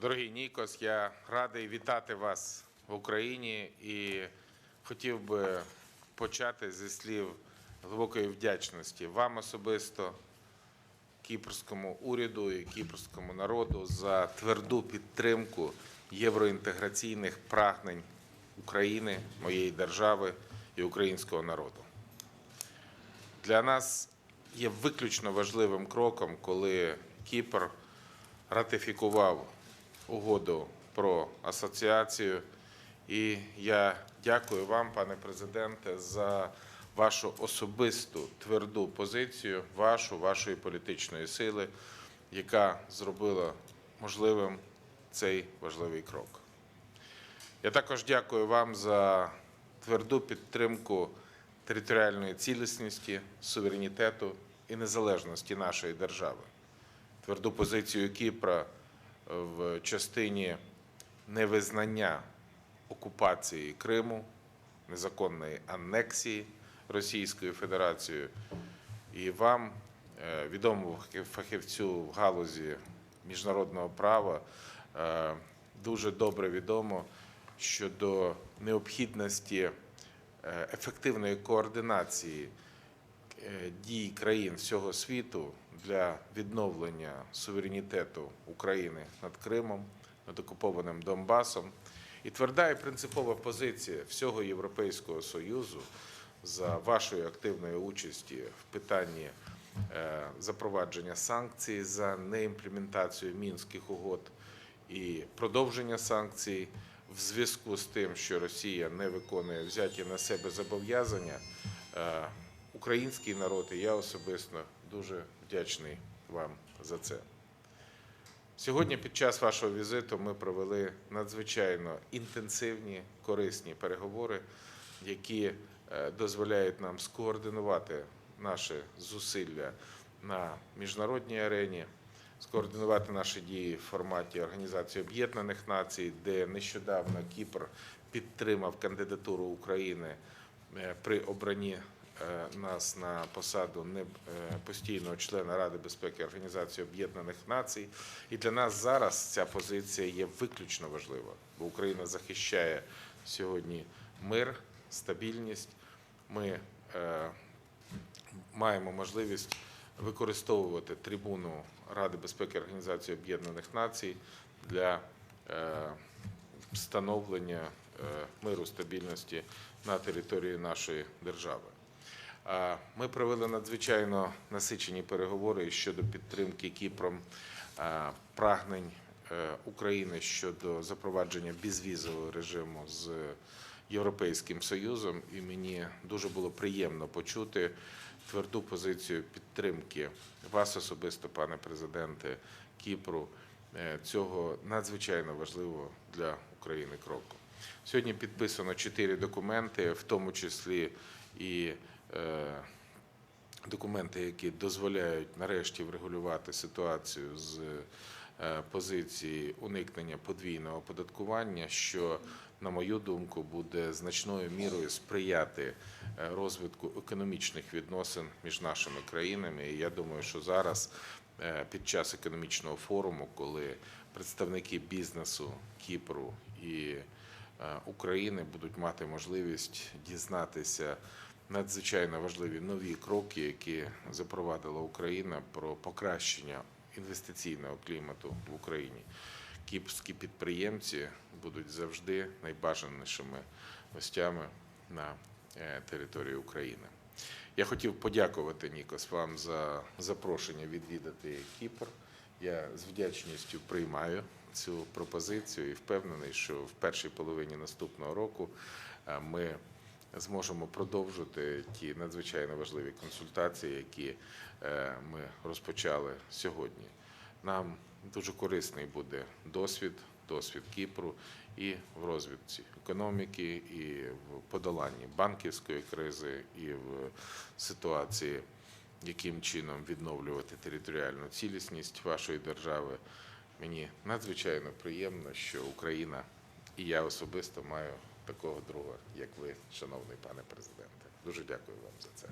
Дорогий Нікос, я радий вітати вас в Україні і хотів би почати зі слів глибокої вдячності вам особисто, кіпрському уряду і кіпрському народу за тверду підтримку євроінтеграційних прагнень України, моєї держави і українського народу. Для нас є виключно важливим кроком, коли Кіпр ратифікував угоду про асоціацію. І я дякую вам, пане президенте, за вашу особисту тверду позицію, вашу, вашої політичної сили, яка зробила можливим цей важливий крок. Я також дякую вам за тверду підтримку територіальної цілісності, суверенітету і незалежності нашої держави, тверду позицію Кіпра в частині невизнання окупації Криму, незаконної анексії Російською Федерацією. І вам, е, відомому фахівцю в галузі міжнародного права, е, дуже добре відомо щодо необхідності е, ефективної координації дій країн всього світу для відновлення суверенітету України над Кримом, над окупованим Донбасом. І тверда і принципова позиція всього Європейського Союзу за вашою активною участі в питанні е, запровадження санкцій за неімплементацію мінських угод і продовження санкцій в зв'язку з тим, що Росія не виконує взяті на себе зобов'язання. Е, Український народ і я особисто дуже вдячний вам за це. Сьогодні під час вашого візиту ми провели надзвичайно інтенсивні, корисні переговори, які е, дозволяють нам скоординувати наші зусилля на міжнародній арені, скоординувати наші дії в форматі Організації Об'єднаних Націй, де нещодавно Кіпр підтримав кандидатуру України е, при обранні нас на посаду не- е, постійного члена Ради безпеки Організації Об'єднаних Націй. І для нас зараз ця позиція є виключно важлива, бо Україна захищає сьогодні мир, стабільність. Ми е, маємо можливість використовувати трибуну Ради безпеки Організації Об'єднаних Націй для е, встановлення е, миру стабільності на території нашої держави. Ми провели надзвичайно насичені переговори щодо підтримки Кіпром прагнень е, України щодо запровадження безвізового режиму з Європейським Союзом, і мені дуже було приємно почути тверду позицію підтримки вас особисто, пане президенте Кіпру, е, цього надзвичайно важливого для України кроку. Сьогодні підписано чотири документи, в тому числі і документи, які дозволяють нарешті врегулювати ситуацію з е, позиції уникнення подвійного оподаткування, що, на мою думку, буде значною мірою сприяти е, розвитку економічних відносин між нашими країнами. І я думаю, що зараз е, під час економічного форуму, коли представники бізнесу Кіпру і е, України будуть мати можливість дізнатися надзвичайно важливі нові кроки, які запровадила Україна про покращення інвестиційного клімату в Україні. Кіпрські підприємці будуть завжди найбажанішими гостями на е, території України. Я хотів подякувати Нікос вам за запрошення відвідати Кіпр. Я з вдячністю приймаю цю пропозицію і впевнений, що в першій половині наступного року е, ми зможемо продовжити ті надзвичайно важливі консультації, які е, ми розпочали сьогодні. Нам дуже корисний буде досвід, досвід Кіпру і в розвитку економіки, і в подоланні банківської кризи, і в ситуації, яким чином відновлювати територіальну цілісність вашої держави. Мені надзвичайно приємно, що Україна і я особисто маю такого друга, як ви, шановний пане президенте. Дуже дякую вам за це.